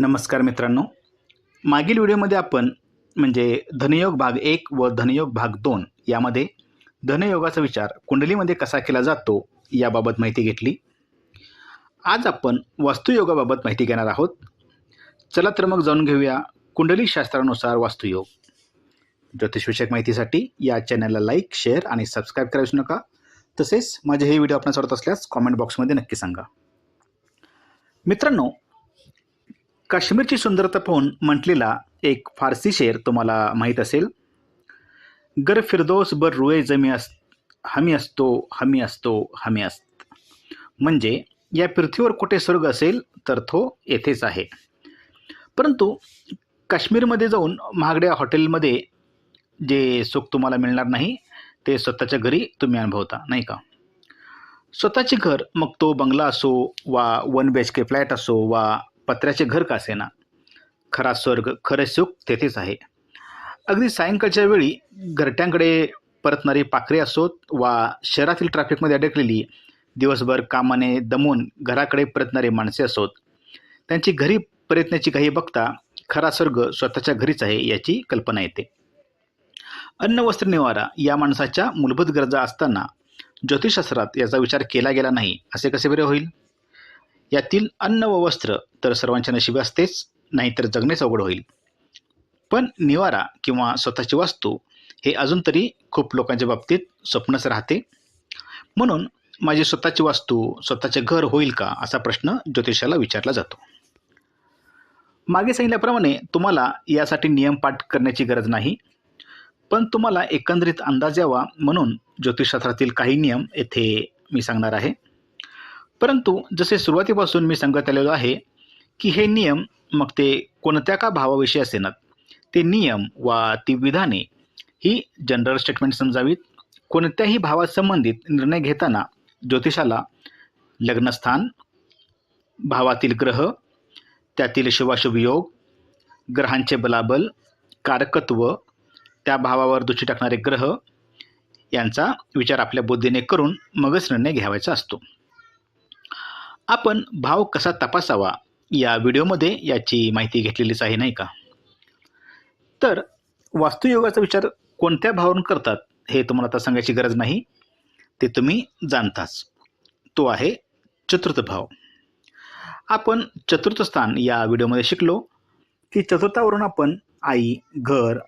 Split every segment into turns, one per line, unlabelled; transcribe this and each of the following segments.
नमस्कार मित्रांनो. मागील व्हिडिओमध्ये आपण म्हणजे धनयोग भाग एक व धनयोग भाग दोन यामध्ये धनयोगाचा विचार कुंडलीमध्ये कसा केला जातो याबाबत माहिती घेतली. आज आपण वास्तुयोगाबाबत माहिती घेणार आहोत. चला तर मग जाणून घेऊया कुंडली शास्त्रानुसार वास्तुयोग. ज्योतिषविषयक माहितीसाठी या चॅनलला लाईक शेअर आणि सबस्क्राईब करायला विसरू नका. तसेच माझे हे व्हिडिओ आपण आवडत असल्यास कॉमेंट बॉक्समध्ये नक्की सांगा. मित्रांनो काश्मीरची सुंदरता पाहून म्हटलेला एक फारसी शेर तुम्हाला माहीत असेल. गर फिरदोस बर रुए जमी अस हमी असतो हमी असतो हमी असत म्हणजे या पृथ्वीवर कुठे स्वर्ग असेल तर तो येथेच आहे. परंतु काश्मीरमध्ये जाऊन महागड्या हॉटेलमध्ये जे सुख तुम्हाला मिळणार नाही ते स्वतःच्या घरी तुम्ही अनुभवता नाही का? स्वतःचे घर मग तो बंगला असो वा one B H K flat असो वा पत्र्याचे घर का असेना? खरा स्वर्ग खरे सुख तेथेच आहे. अगदी सायंकाळच्या वेळी घरट्यांकडे परतणारी पाखरे असोत वा शहरातील ट्रॅफिकमध्ये अडकलेली दिवसभर कामाने दमून घराकडे परतणारी माणसे असोत. त्यांची घरी परतण्याची काही बघता खरा स्वर्ग स्वतःच्या घरीच आहे याची कल्पना येते. अन्न वस्त्र निवारा या माणसाच्या मूलभूत गरजा असताना ज्योतिषशास्त्रात याचा विचार केला गेला नाही असे कसे बरे होईल? यातील अन्न व वस्त्र तर सर्वांच्या नशिबी असतेच नाहीतर जगणेच अवघड होईल. पण निवारा किंवा स्वतःची वास्तू हे अजून तरी खूप लोकांच्या बाबतीत स्वप्नच राहते. म्हणून माझी स्वतःची वास्तू स्वतःचे घर होईल का असा प्रश्न ज्योतिषाला विचारला जातो. मागे सांगितल्याप्रमाणे तुम्हाला यासाठी नियम पाठ करण्याची गरज नाही पण तुम्हाला एकंदरीत अंदाज यावा म्हणून ज्योतिषशास्त्रातील काही नियम येथे मी सांगणार आहे. परंतु जसे सुरुवातीपासून मी सांगत आलेलो आहे की हे नियम मग ते कोणत्या का भावाविषयी असेनात ते नियम वा ती विधाने ही जनरल स्टेटमेंट समजावीत. कोणत्याही भावासंबंधित निर्णय घेताना ज्योतिषाला लग्नस्थान भावातील ग्रह त्यातील शुभाशुभ योग ग्रहांचे बलाबल कारकत्व त्या भावावर दुषी टाकणारे ग्रह यांचा विचार आपल्या बुद्धीने करून मगच निर्णय घ्यावायचा असतो. आपण भाव कसा तपासावा या व्हिडिओमध्ये याची माहिती घेतलेलीच आहे नाही का? तर वास्तुयोगाचा विचार कोणत्या भावावरून करतात हे तुम्हाला आता सांगायची गरज नाही. ते तुम्ही जाणताच. तो आहे चतुर्थ भाव. आपण चतुर्थ स्थान या व्हिडिओमध्ये शिकलो की चतुर्थावरून आपण आई घर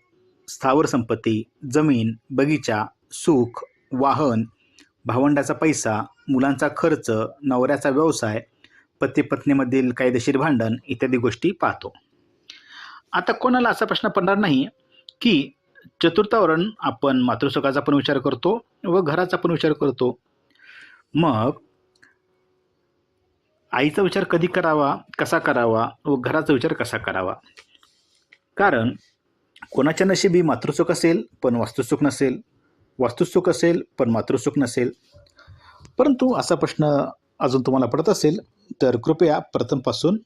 स्थावर संपत्ती जमीन बगीचा सुख वाहन भावंडाचा पैसा मुलांचा खर्च नवऱ्याचा व्यवसाय पती पत्नीमधील कायदेशीर भांडण इत्यादी गोष्टी पाहतो. आता कोणाला असा प्रश्न पडणार नाही की चतुर्थावरण आपण मातृसुखाचा पण विचार करतो व घराचा पण विचार करतो. मग आईचा विचार कधी करावा कसा करावा व घराचा विचार कसा करावा? कारण कोणाच्या नशिबी मातृसुख असेल पण वास्तुसुख नसेल वास्तुसुख असेल पण मातृसुख नसेल. परंतु असा प्रश्न अजून तुम्हाला पडत असेल तर कृपया प्रथमपासून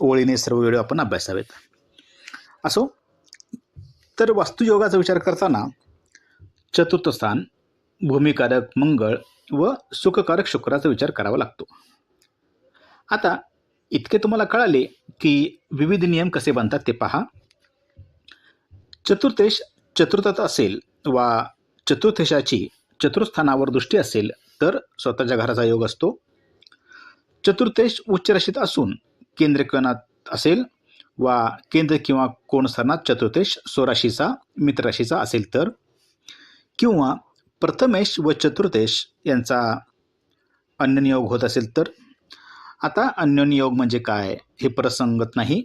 ओळीने सर्व व्हिडिओ आपण अभ्यासावेत. असो तर वास्तुयोगाचा विचार करताना चतुर्थ स्थान भूमिकारक मंगळ व सुखकारक शुक्राचा विचार करावा लागतो. आता इतके तुम्हाला कळाले की विविध नियम कसे बनतात ते पहा. चतुर्थेश चतुर्थात असेल वा चतुर्थशाची चतुर्थानावर दृष्टी असेल तर स्वतःच्या घराचा योग असतो. चतुर्थेश उच्चराशीत असून केंद्रकोणात असेल वा केंद्र किंवा कोण स्थानात चतुर्थेश स्वराशीचा मित्रराशीचा असेल तर. किंवा प्रथमेश व चतुर्थेश यांचा अन्यनियोग होत असेल तर. आता अन्योन्ययोग म्हणजे काय हे प्रसंगत नाही.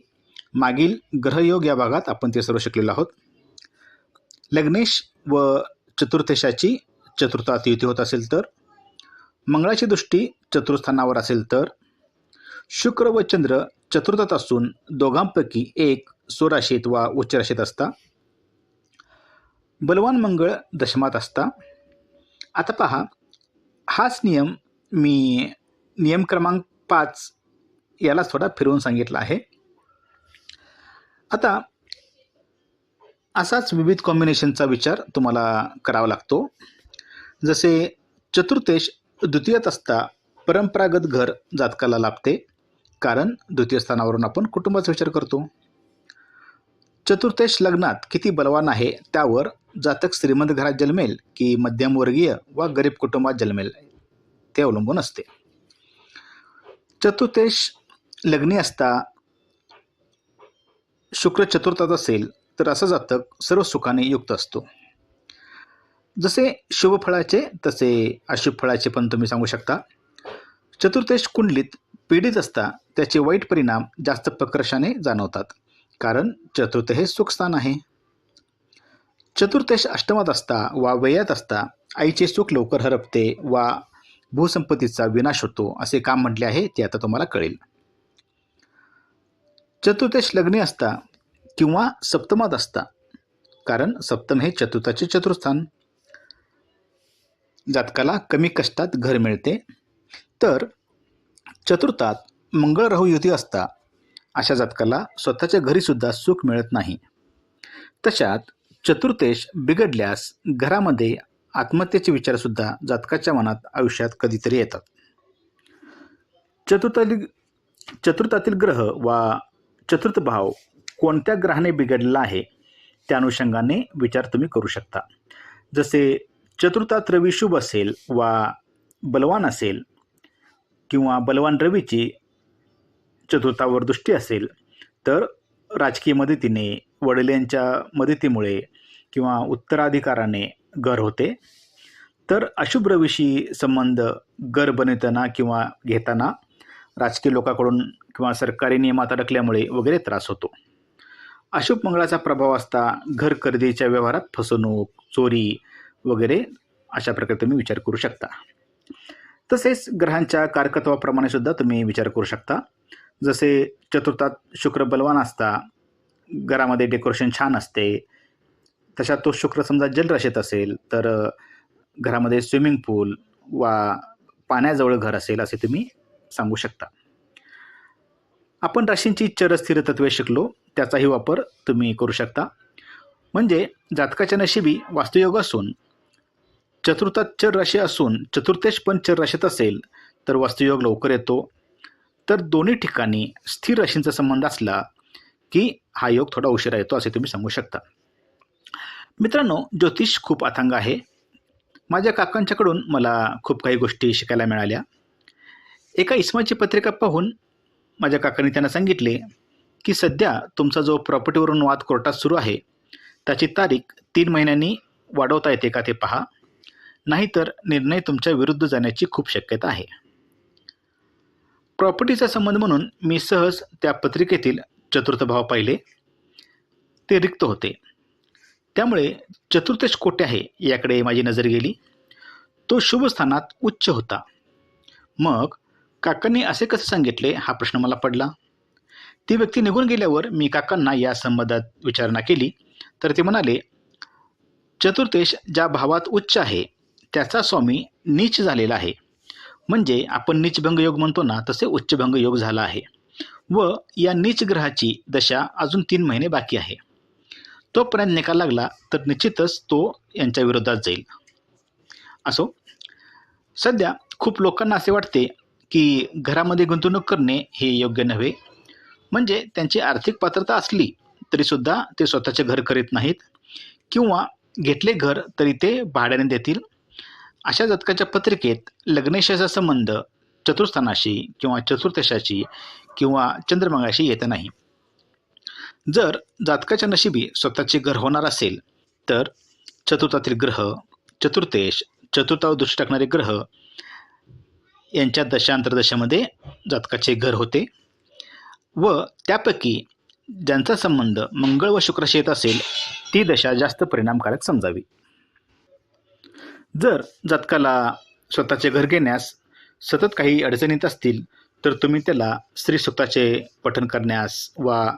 मागील ग्रहयोग या भागात आपण ते सर्व शिकलेलो आहोत. लग्नेश व चतुर्थेशाची चतुर्थात युती होत असेल तर मंगळाची दृष्टी चतुर्थानावर असेल तर शुक्र व चंद्र चतुर्थात असून दोघांपैकी एक स्वराशीत वा उच्चराशीत असता. बलवान मंगळ दशमात असता. आता पहा हाच नियम मी नियम क्रमांक पाच याला थोडा फिरवून सांगितला आहे. आता असाच विविध कॉम्बिनेशनचा विचार तुम्हाला करावा लागतो. जसे चतुर्थेश द्वितीयत असता परंपरागत घर जातकाला लाभते कारण द्वितीय स्थानावरून आपण कुटुंबाचा विचार करतो. चतुर्थेश लग्नात किती बलवान आहे त्यावर जातक श्रीमंत घरात जन्मेल की मध्यमवर्गीय वा गरीब कुटुंबात जन्मेल ते अवलंबून असते. चतुर्थेश लग्नी असता शुक्र चतुर्थात असेल तर असं जातक सर्व सुखाने युक्त असतो. जसे शुभफळाचे तसे अशुभ फळाचे पण तुम्ही सांगू शकता. चतुर्थेश कुंडलीत पीडित असता त्याचे वाईट परिणाम जास्त प्रकर्षाने जाणवतात. कारण चतुर्थ हे सुखस्थान आहे. चतुर्थेश अष्टमात असता वा वयात असता आईचे सुख लवकर हरपते वा भूसंपत्तीचा विनाश होतो असे काम म्हटले आहे ते आता तुम्हाला कळेल. चतुर्थेश लग्ने असता किंवा सप्तमात असता. कारण सप्तम हे चतुर्थाचे चतुर्थान. जातकाला कमी कष्टात घर मिळते. तर चतुर्थात मंगळ राहू युती असता. अशा जातकाला स्वतःच्या घरीसुद्धा सुख मिळत नाही. तशात चतुर्थेश बिघडल्यास घरामध्ये आत्महत्येचे विचारसुद्धा जातकाच्या मनात आयुष्यात कधीतरी येतात. चतुर्थातील चतुर्थातील ग्रह वा चतुर्थ भाव कोणत्या ग्रहाने बिघडलेला आहे त्या अनुषंगाने विचार तुम्ही करू शकता. जसे चतुर्थात रवी शुभ असेल वा बलवान असेल किंवा बलवान रवीची चतुर्थावर दृष्टी असेल तर राजकीय मदतीने वडिलांच्या मदतीमुळे किंवा उत्तराधिकाराने घर होते. तर अशुभ रवीशी संबंध घर बनवताना किंवा घेताना राजकीय लोकांकडून किंवा सरकारी नियमात अडकल्यामुळे वगैरे त्रास होतो. अशुभ मंगळाचा प्रभाव असता घर खरेदीच्या व्यवहारात फसवणूक चोरी वगैरे अशा प्रकारे तुम्ही विचार करू शकता. तसेच ग्रहांच्या कारकत्वाप्रमाणे सुद्धा तुम्ही विचार करू शकता. जसे चतुर्थात शुक्र बलवान असता घरामध्ये डेकोरेशन छान असते. तशा तो शुक्र समजा जलराशीत असेल तर घरामध्ये स्विमिंग पूल वा पाण्याजवळ घर असेल असे तुम्ही सांगू शकता. आपण राशींची चरस्थिर तत्वे शिकलो त्याचाही वापर तुम्ही करू शकता. म्हणजे जातकाच्या नशिबी वास्तुयोग असून चतुर्थात चर राशी असून चतुर्थेश पण चर राशीत असेल तर वास्तुयोग लवकर येतो. तर दोन्ही ठिकाणी स्थिर राशींचा संबंध असला की हा योग थोडा उशिरा येतो असे तुम्ही सांगू शकता. मित्रांनो ज्योतिष खूप अथांग आहे. माझ्या काकांच्याकडून मला खूप काही गोष्टी शिकायला मिळाल्या. एका इस्माची पत्रिका पाहून माझ्या काकांनी त्यांना सांगितले की सध्या तुमचा जो प्रॉपर्टीवरून वाद कोर्टात सुरू आहे त्याची तारीख तीन महिन्यांनी वाढवता येते का ते पहा. नाहीतर निर्णय तुमच्या विरुद्ध जाण्याची खूप शक्यता आहे. प्रॉपर्टीचा संबंध म्हणून मी सहज त्या पत्रिकेतील चतुर्थ भाव पाहिले. ते रिक्त होते. त्यामुळे चतुर्थेश कोटे आहे याकडे माझी नजर गेली. तो शुभस्थानात उच्च होता. मग काकांनी असे कसे सांगितले हा प्रश्न मला पडला. ती व्यक्ती निघून गेल्यावर मी काकांना या संबंधात विचारणा केली. तर ते म्हणाले चतुर्थेश ज्या भावात उच्च आहे त्याचा स्वामी नीच झालेला आहे. म्हणजे आपण नीचभंग योग म्हणतो ना तसे उच्चभंग योग झाला आहे. व या नीच ग्रहाची दशा अजून तीन महिने बाकी आहे. तोपर्यंत निकाल लागला तर निश्चितच तो यांच्या विरोधात जाईल. असो सध्या खूप लोकांना असे वाटते की घरामध्ये गुंतवणूक करणे हे योग्य नव्हे. म्हणजे त्यांची आर्थिक पात्रता असली तरीसुद्धा ते स्वतःचे घर करीत नाहीत किंवा घेतले घर तरी ते भाड्याने देतील. अशा जातकाच्या पत्रिकेत लग्नेशाचा संबंध चतुर्थानाशी किंवा चतुर्थशाशी किंवा चंद्रमंगाशी येत नाही. जर जातकाच्या नशिबी स्वतःचे घर होणार असेल तर चतुर्थातील ग्रह चतुर्थेश चतुर्थावर दृष्टी टाकणारे ग्रह यांच्या दशांतरदशामध्ये जातकाचे घर होते. व त्यापैकी ज्यांचा संबंध मंगळ व शुक्राशी येत असेल ती दशा जास्त परिणामकारक समजावी. जर जातकाला स्वतःचे घर घेण्यास सतत काही अडचणीत असतील तर तुम्ही त्याला स्त्री सुक्ताचे पठण करण्यास वा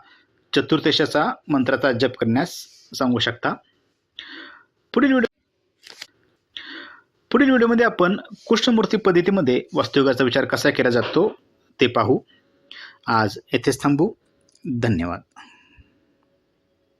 चतुर्दशाचा मंत्राचा जप करण्यास सांगू शकता. पुढील व्हिडिओ पुढील व्हिडिओमध्ये आपण कृष्णमूर्ती पद्धतीमध्ये वास्तुयोगाचा विचार कसा केला जातो ते पाहू. आज येथेच थांबू. धन्यवाद.